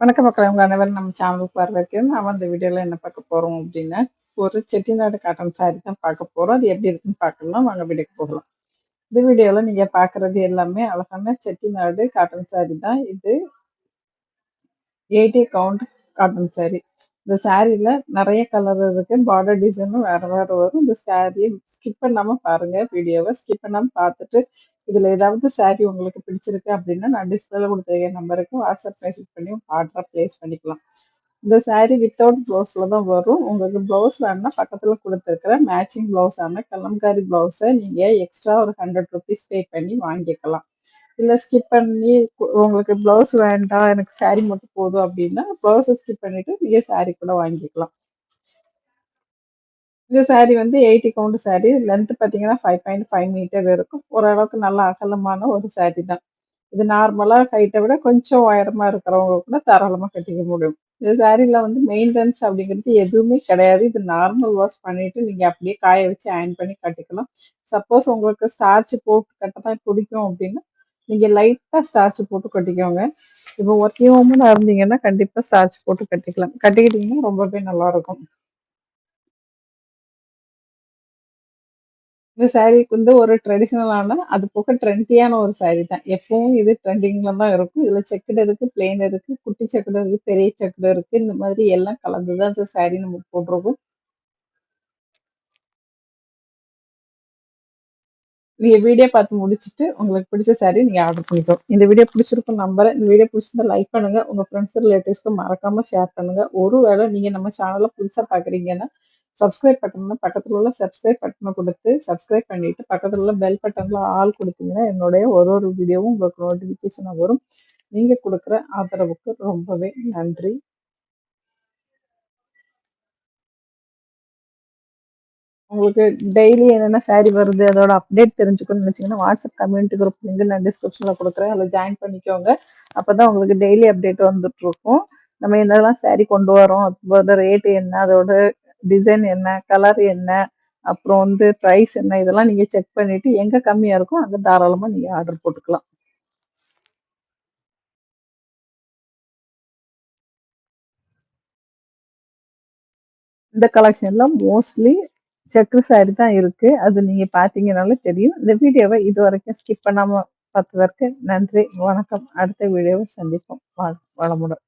வணக்கம் மக்களே உங்கள் அனைவரும் நம்ம சேனலுக்கு வர்றதுக்கு நான் அந்த வீடியோவில் என்ன பார்க்க போகிறோம் அப்படின்னா ஒரு செட்டிநாடு காட்டன் சாரி தான் பார்க்க போகிறோம் அது எப்படி இருக்குன்னு பார்க்கலாம். வாங்க வீடியோக்கு போகலாம். இந்த வீடியோவில் நீங்கள் பார்க்குறது எல்லாமே அழகான செட்டிநாடு காட்டன் சாரி தான். இது எயிட்டி கவுண்ட் காட்டன் சாரி இந்த சாரியில் நிறைய கலர் இருக்கு. பார்டர் டிசைனும் வேற வேற வரும். இந்த சாரியை ஸ்கிப் பண்ணாம பாருங்க. வீடியோவை ஸ்கிப் பண்ணாம பார்த்துட்டு இதுல ஏதாவது சாரி உங்களுக்கு பிடிச்சிருக்கு அப்படின்னா நான் டிஸ்பிளேல கொடுத்த நம்பருக்கு வாட்ஸ்அப் மெசேஜ் பண்ணி ஆர்டரை ப்ளேஸ் பண்ணிக்கலாம். இந்த சாரி வித்தவுட் ப்ளவுஸில் தான் வரும். உங்களுக்கு ப்ளவுஸ் வேணும்னா பக்கத்தில் கொடுத்துருக்குற மேட்சிங் ப்ளவுஸான கலம்காரி ப்ளவுஸை நீங்கள் எக்ஸ்ட்ரா ஒரு ஹண்ட்ரட் ருபீஸ் பே பண்ணி வாங்கிக்கலாம். இல்லை ஸ்கிப் பண்ணி உங்களுக்கு ப்ளவுஸ் வேண்டாம் எனக்கு சாரி மட்டும் போதும் அப்படின்னா ப்ளவுஸை ஸ்கிப் பண்ணிவிட்டு நீங்கள் சாரி கூட வாங்கிக்கலாம். இந்த சாரி வந்து எயிட்டி கவுண்ட் சாரி லென்த் பார்த்தீங்கன்னா ஃபைவ் பாயிண்ட் ஃபைவ் மீட்டர் இருக்கும். ஓரளவுக்கு நல்ல அகலமான ஒரு சாரி தான். இது நார்மலாக ஹைட்டை விட கொஞ்சம் உயரமாக இருக்கிறவங்க கூட தாராளமாக கட்டிக்க முடியும். இந்த சாரியில் வந்து மெயின்டெனன்ஸ் அப்படிங்கிறது எதுவுமே கிடையாது. இது நார்மல் வாஷ் பண்ணிவிட்டு நீங்கள் அப்படியே காய வச்சு அயன் பண்ணி கட்டிக்கலாம். சப்போஸ் உங்களுக்கு ஸ்டார்ச் போட்டு கட்ட தான் பிடிக்கும் அப்படின்னா நீங்கள் லைட்டாக ஸ்டார்ச் போட்டு கட்டிக்கோங்க. இப்போ ஒர்க்கிங் உமனாக இருந்தீங்கன்னா கண்டிப்பாக ஸ்டார்ச் போட்டு கட்டிக்கலாம். கட்டிக்கிட்டிங்கன்னா ரொம்பவே நல்லாயிருக்கும். இந்த சாரீக்கு வந்து ஒரு ட்ரெடிஷ்னலான அது போக ட்ரெண்டியான ஒரு சாரீ தான். எப்பவும் இது ட்ரெண்டிங்கில் தான் இருக்கும். இதில் செக்குடு இருக்குது பிளெயின் இருக்குது குட்டி செக்குடு இருக்குது பெரிய செக்குடு இருக்குது இந்த மாதிரி எல்லாம் கலந்து தான் இந்த சாரீ நம்ம போட்டிருக்கோம். நீங்க வீடியோ பார்த்து முடிச்சுட்டு உங்களுக்கு பிடிச்ச சாரி நீங்க ஆர்டர் பண்ணிக்கோ. இந்த வீடியோ பிடிச்சிருக்கும் நம்புறேன் இந்த வீடியோ பிடிச்சிருந்தா லைக் பண்ணுங்க. உங்க ஃப்ரெண்ட்ஸ் ரிலேட்டிவ்ஸ்க்கு மறக்காம ஷேர் பண்ணுங்க. ஒருவேளை நீங்க நம்ம சேனல்ல புதுசா பாக்குறீங்கன்னா சப்ஸ்கிரைப் பட்டன் பக்கத்துல உள்ள சப்ஸ்கிரைப் பட்டனை கொடுத்து சப்ஸ்கிரைப் பண்ணிட்டு பக்கத்துல உள்ள பெல் பட்டன்ல ஆள் கொடுத்தீங்கன்னா என்னுடைய ஒரு ஒரு வீடியோவும் உங்களுக்கு நோட்டிபிகேஷனாக வரும். நீங்க கொடுக்குற ஆதரவுக்கு ரொம்பவே நன்றி. உங்களுக்கு டெய்லி என்னென்ன சாரி வருது அதோட அப்டேட் தெரிஞ்சுக்கணும்னு நினச்சிங்கன்னா வாட்ஸ்அப் கம்யூனிட்டி குரூப் லிங்க் நான் டிஸ்கிரிப்ஷனில் கொடுக்குறேன். அதில் ஜாயின் பண்ணிக்கோங்க. அப்போ தான் உங்களுக்கு டெய்லி அப்டேட் வந்துட்டுருக்கும். நம்ம என்னெல்லாம் சாரி கொண்டு வரோம் அதோட ரேட்டு என்ன அதோட டிசைன் என்ன கலர் என்ன அப்புறம் வந்து ப்ரைஸ் என்ன இதெல்லாம் நீங்கள் செக் பண்ணிவிட்டு எங்கே கம்மியாக இருக்கோ அங்கே தாராளமாக நீங்கள் ஆர்டர் போட்டுக்கலாம். இந்த கலெக்ஷன்ல மோஸ்ட்லி செக்கு சாரி தான் இருக்கு. அது நீங்க பாத்தீங்கனால தெரியும். இந்த வீடியோவை இது வரைக்கும் ஸ்கிப் பண்ணாம பார்த்ததற்கு நன்றி. வணக்கம். அடுத்த வீடியோவை சந்திப்போம். வளமுடன்.